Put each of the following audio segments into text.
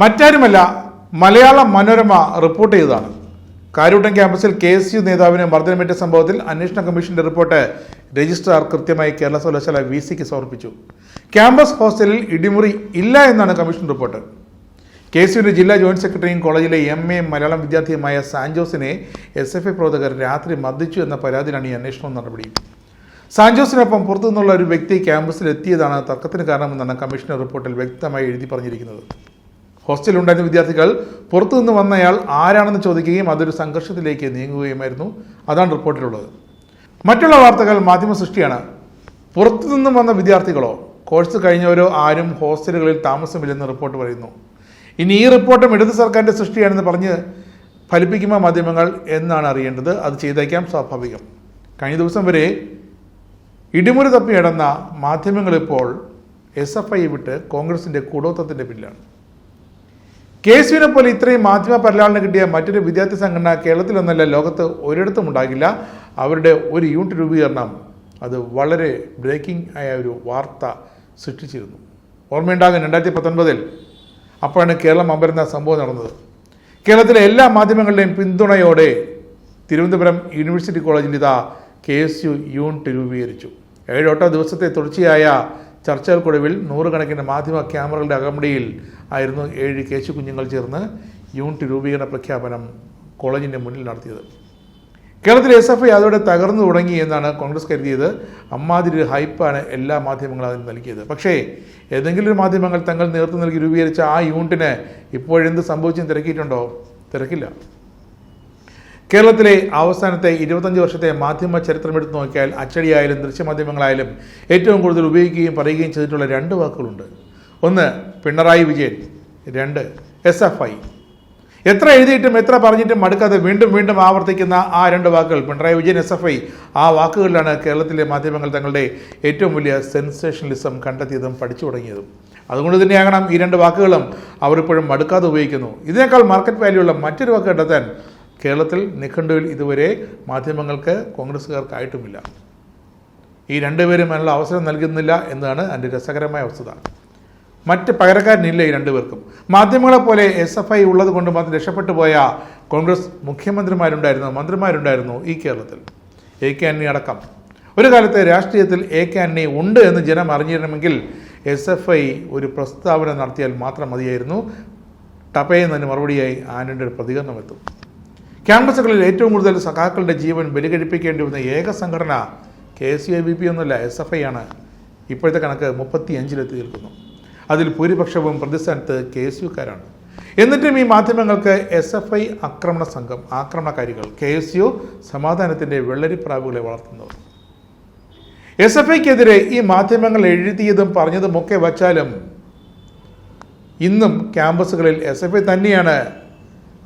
മറ്റാരുമല്ല മലയാള മനോരമ റിപ്പോർട്ട് ചെയ്തതാണ്. കാരൂട്ടം ക്യാമ്പസിൽ കെ എസ് യു നേതാവിന് മർദ്ദനമേറ്റ സംഭവത്തിൽ അന്വേഷണ കമ്മീഷന്റെ റിപ്പോർട്ട് രജിസ്ട്രാർ കൃത്യമായി കേരള സർവകലാശാല വി സിക്ക് സമർപ്പിച്ചു. ക്യാമ്പസ് ഹോസ്റ്റലിൽ ഇടിമുറി ഇല്ല എന്നാണ് കമ്മീഷൻ റിപ്പോർട്ട് കെ എസ് യുവിന്റെ ജില്ലാ ജോയിന്റ് സെക്രട്ടറിയും കോളേജിലെ എം എ മലയാളം വിദ്യാർത്ഥിയുമായ സാൻജോസിനെ എസ് എഫ് ഐ പ്രവർത്തകർ രാത്രി മർദ്ദിച്ചു എന്ന പരാതിയിലാണ് ഈ അന്വേഷണ നടപടി സാൻജോസിനൊപ്പം പുറത്തുനിന്നുള്ള ഒരു വ്യക്തി ക്യാമ്പസിൽ എത്തിയതാണ് തർക്കത്തിന് കാരണമെന്നാണ് കമ്മീഷൻ റിപ്പോർട്ടിൽ വ്യക്തമായി എഴുതി പറഞ്ഞിരിക്കുന്നത്. ഹോസ്റ്റലിൽ ഉണ്ടായിരുന്ന വിദ്യാർത്ഥികൾ പുറത്തുനിന്ന് വന്നയാൾ ആരാണെന്ന് ചോദിക്കുകയും അതൊരു സംഘർഷത്തിലേക്ക് നീങ്ങുകയുമായിരുന്നു. അതാണ് റിപ്പോർട്ടിലുള്ളത്. മറ്റുള്ള വാർത്തകൾ മാധ്യമ സൃഷ്ടിയാണ്. പുറത്തുനിന്ന് വന്ന വിദ്യാർത്ഥികളോ കോഴ്സ് കഴിഞ്ഞവരോ ആരും ഹോസ്റ്റലുകളിൽ താമസമില്ലെന്ന് റിപ്പോർട്ട് പറയുന്നു. ഇനി ഈ റിപ്പോർട്ടും ഇടത് സർക്കാരിന്റെ സൃഷ്ടിയാണെന്ന് പറഞ്ഞ് ഫലിപ്പിക്കുമോ മാധ്യമങ്ങൾ എന്നാണ് അറിയേണ്ടത്. അത് ചെയ്തേക്കാം സ്വാഭാവികം. കഴിഞ്ഞ ദിവസം വരെ ഇടിമുറി തപ്പി നടന്ന മാധ്യമങ്ങളിപ്പോൾ എസ് എഫ് ഐ വിട്ട് കോൺഗ്രസിന്റെ കൂടോത്തത്തിന്റെ പിന്നിലാണ്. കെ എസ് പോലെ ഇത്രയും മാധ്യമ പരിലാളന കിട്ടിയ മറ്റൊരു വിദ്യാർത്ഥി സംഘടന കേരളത്തിലൊന്നല്ല ലോകത്ത് ഒരിടത്തും ഉണ്ടാകില്ല. അവരുടെ ഒരു യൂണിറ്റ് രൂപീകരണം അത് വളരെ ബ്രേക്കിംഗ് ആയ ഒരു വാർത്ത സൃഷ്ടിച്ചിരുന്നു. ഓർമ്മയുണ്ടാകും രണ്ടായിരത്തി പത്തൊൻപതിൽ അപ്പോഴാണ് കേരളം അമ്പരുന്ന സംഭവം നടന്നത്. കേരളത്തിലെ എല്ലാ മാധ്യമങ്ങളുടെയും പിന്തുണയോടെ തിരുവനന്തപുരം യൂണിവേഴ്സിറ്റി കോളേജിൽ ഇതാ കെ എസ് യു യൂണിറ്റ് രൂപീകരിച്ചു. ഏഴോട്ടോ ദിവസത്തെ തുടർച്ചയായ ചർച്ചകൾക്കൊടുവിൽ നൂറുകണക്കിന് മാധ്യമ ക്യാമറകളുടെ അകമ്പടിയിൽ ആയിരുന്നു ഏഴ് കേശു കുഞ്ഞുങ്ങൾ ചേർന്ന് യൂണിറ്റ് രൂപീകരണ പ്രഖ്യാപനം കോളേജിന്റെ മുന്നിൽ നടത്തിയത്. കേരളത്തിലെ എസ് എഫ് ഐ അതോടെ തകർന്നു തുടങ്ങി എന്നാണ് കോൺഗ്രസ് കരുതിയത്. അമ്മാതിരി ഹൈപ്പാണ് എല്ലാ മാധ്യമങ്ങളും അതിന് നൽകിയത്. പക്ഷേ ഏതെങ്കിലും മാധ്യമങ്ങൾ തങ്ങൾ നേതൃത്വം നൽകി രൂപീകരിച്ച ആ യൂണിറ്റിന് ഇപ്പോഴെന്ത് സംഭവിച്ചെന്ന് തിരക്കിയിട്ടുണ്ടോ? തിരക്കില്ല. കേരളത്തിലെ അവസാനത്തെ ഇരുപത്തഞ്ച് വർഷത്തെ മാധ്യമ ചരിത്രം എടുത്തു നോക്കിയാൽ അച്ചടിയായാലും ദൃശ്യമാധ്യമങ്ങളായാലും ഏറ്റവും കൂടുതൽ ഉപയോഗിക്കുകയും പറയുകയും ചെയ്തിട്ടുള്ള രണ്ട് വാക്കുകളുണ്ട്. ഒന്ന് പിണറായി വിജയൻ. രണ്ട് എസ് എഫ് ഐ. എത്ര എഴുതിയിട്ടും എത്ര പറഞ്ഞിട്ടും മടുക്കാതെ വീണ്ടും വീണ്ടും ആവർത്തിക്കുന്ന ആ രണ്ട് വാക്കുകൾ Pinarayi Vijayan S F I ആ വാക്കുകളിലാണ് കേരളത്തിലെ മാധ്യമങ്ങൾ തങ്ങളുടെ ഏറ്റവും വലിയ സെൻസേഷണലിസം കണ്ടെത്തിയതും പഠിച്ചു തുടങ്ങിയതും. അതുകൊണ്ട് തന്നെയാകണം ഈ രണ്ട് വാക്കുകളും അവരിപ്പോഴും മടുക്കാതെ ഉപയോഗിക്കുന്നു. ഇതിനേക്കാൾ മാർക്കറ്റ് വാല്യൂ ഉള്ള മറ്റൊരു വാക്ക് കണ്ടെത്താൻ കേരളത്തിൽ നിഘണ്ടുവിൽ ഇതുവരെ മാധ്യമങ്ങൾക്ക് കോൺഗ്രസ്സുകാർക്കായിട്ടുമില്ല. ഈ രണ്ടുപേരും അതിനുള്ള അവസരം നൽകുന്നില്ല എന്നതാണ് അതിന്റെ രസകരമായ വസ്തുത. മറ്റ് പകരക്കാരനില്ല ഈ രണ്ടുപേർക്കും. മാധ്യമങ്ങളെ പോലെ എസ് എഫ് ഐ ഉള്ളത് കൊണ്ട് മാത്രം രക്ഷപ്പെട്ടു പോയ കോൺഗ്രസ് മുഖ്യമന്ത്രിമാരുണ്ടായിരുന്നു മന്ത്രിമാരുണ്ടായിരുന്നു ഈ കേരളത്തിൽ. എ കെ ആന്റണി അടക്കം. ഒരു കാലത്ത് രാഷ്ട്രീയത്തിൽ എ കെ ആന്റണി ഉണ്ട് എന്ന് ജനം അറിഞ്ഞിരണമെങ്കിൽ എസ് എഫ് ഐ ഒരു പ്രസ്താവന നടത്തിയാൽ മാത്രം മതിയായിരുന്നു. ടപയെന്നതിന് മറുപടിയായി ആന്റണിയുടെ പ്രതികരണം എത്തും ക്യാമ്പസുകളിൽ ഏറ്റവും കൂടുതൽ സഖാക്കളുടെ ജീവൻ ബലികഴിപ്പിക്കേണ്ടി വന്ന ഏക സംഘടന K U I B P ഒന്നുമല്ല എസ് എഫ് ഐ ആണ്. ഇപ്പോഴത്തെ കണക്ക് മുപ്പത്തി അഞ്ചിലെത്തി നിൽക്കുന്നു അതിൽ ഭൂരിപക്ഷവും പ്രതിസ്ഥാനത്ത് കെ എസ് യുക്കാരാണ് എന്നിട്ടും ഈ മാധ്യമങ്ങൾക്ക് എസ് എഫ് ഐ ആക്രമണ സംഘം ആക്രമണകാരികൾ കെ എസ് യു സമാധാനത്തിന്റെ വെള്ളരിപ്രാവുകളെ വളർത്തുന്നവർ എസ് എഫ് ഐക്കെതിരെ ഈ മാധ്യമങ്ങൾ എഴുതിയതും പറഞ്ഞതുമൊക്കെ വച്ചാലും ഇന്നും ക്യാമ്പസുകളിൽ എസ് എഫ് ഐ തന്നെയാണ്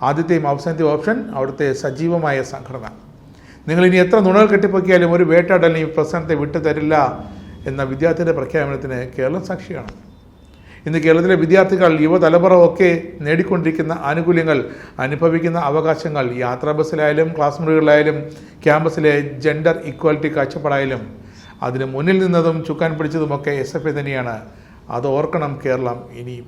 ആദ്യത്തെയും അവസാനത്തെയും ഓപ്ഷൻ അവിടുത്തെ സജീവമായ സംഘടന. നിങ്ങൾ ഇനി എത്ര നുണകൾ കെട്ടിപ്പൊക്കിയാലും ഒരു വേട്ടാടലിനും ഈ പ്രസ്ഥാനത്തെ വിട്ടു തരില്ല എന്ന വിദ്യാർത്ഥിയുടെ പ്രഖ്യാപനത്തിന് കേരളം സാക്ഷിയാണ്. ഇന്ന് കേരളത്തിലെ വിദ്യാർത്ഥികൾ യുവതലമുറ ഒക്കെ നേടിക്കൊണ്ടിരിക്കുന്ന ആനുകൂല്യങ്ങൾ അനുഭവിക്കുന്ന അവകാശങ്ങൾ യാത്രാ ബസ്സിലായാലും ക്ലാസ് മുറികളിലായാലും ക്യാമ്പസിലെ ജെൻഡർ ഇക്വാലിറ്റി കാഴ്ചപ്പാടായാലും അതിന് മുന്നിൽ നിന്നതും ചുക്കാൻ പിടിച്ചതുമൊക്കെ എസ് എഫ് ഐ തന്നെയാണ്. അത് ഓർക്കണം കേരളം ഇനിയും.